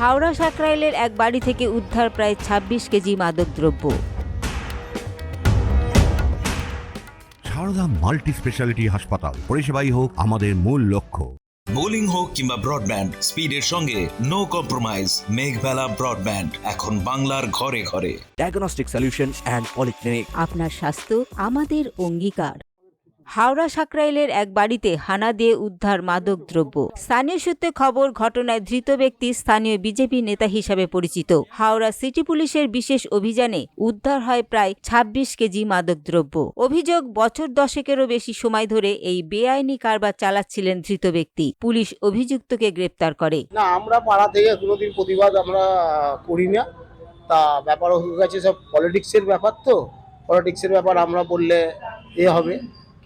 হাওড়া সাকরাইলের এক বাড়ি থেকে উদ্ধার প্রায় ২৬ কেজি মাদকদ্রব্য। সারদা মাল্টি স্পেশালিটি হাসপাতাল পরিষেবাই হোক আমাদের মূল লক্ষ্য। বোলিং হোক কিংবা ব্রডব্যান্ড স্পিডের সঙ্গে নো কম্প্রোমাইজ মেঘবেলা ব্রডব্যান্ড এখন বাংলার ঘরে ঘরে। ডায়াগনস্টিক সলিউশন and polyclinic আপনার স্বাস্থ্য আমাদের অঙ্গীকার। হাওড়া সাকরাইলের এক বাড়িতে হানা দিয়ে উদ্ধার মাদক দ্রব্য। স্থানীয় সূত্রে খবর, ঘটনায় ধৃত ব্যক্তি স্থানীয় বিজেপি নেতা হিসাবে পরিচিত। হাওড়া সিটি পুলিশের বিশেষ অভিযানে উদ্ধার হয় প্রায় ২৬ কেজি মাদক দ্রব্য। অভিযোগ, বছর দশেকেরও বেশি সময় ধরে এই বেআইনি কারবার চালাচ্ছিলেন ধৃত ব্যক্তি। পুলিশ অভিযুক্তকে গ্রেপ্তার করে। না, আমরা পাড়া থেকে কোনোদিন প্রতিবাদ আমরা করি না। তা ব্যাপার হয়ে গেছে সব পলিটিক্সের ব্যাপার তো। পলিটিক্সের ব্যাপার আমরা বললে এ হবে।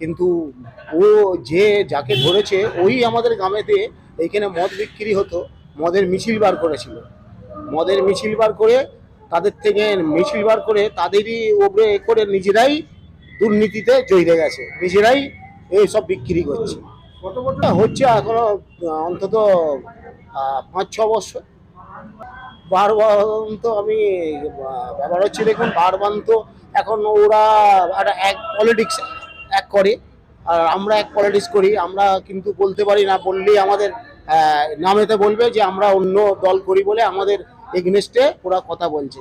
কিন্তু ও যে যাকে ধরেছে, ওই আমাদের গ্রামেতে এইখানে মদ বিক্রি হতো, মদের মিছিল বার করেছিল। মদের মিছিল বার করে তাদের থেকে, মিছিল বার করে তাদেরই ওপরে করে নিজেরাই দুর্নীতিতে জড়িয়ে গেছে। নিজেরাই এই সব বিক্রি করছে। হচ্ছে এখনও? অন্তত পাঁচ, ছ বছর। বারবান তো আমি ব্যাপার হচ্ছে দেখুন বারবান তো এখন ওরা একটা এক পলিটিক্স এক করে। আর আমরা এক পলিটিক্স করি। আমরা কিন্তু বলতে পারি না, বললেই আমাদের নামেতে বলবে যে আমরা অন্য দল করি বলে আমাদের এগনেস্টে ওরা কথা বলছে।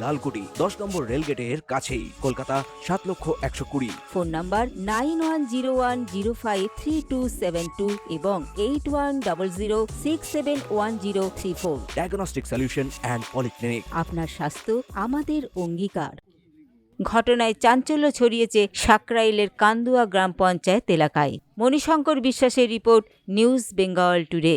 লালকুটি দশ নম্বর রেলগেটের কাছেই। কলকাতা সাত লক্ষ একশো কুড়ি। Phone number nine one zero one zero five three two seven two এবং eight one double zero six seven one zero three four. Diagnostic solution and polyclinic আপনার স্বাস্থ্য আমাদের অঙ্গীকার। ঘটনায় চাঞ্চল্য ছড়িয়েছে সাকরাইলের কান্দুয়া গ্রাম পঞ্চায়েত এলাকায়। মণিশঙ্কর বিশ্বাসের রিপোর্ট নিউজ বেঙ্গল টুডে।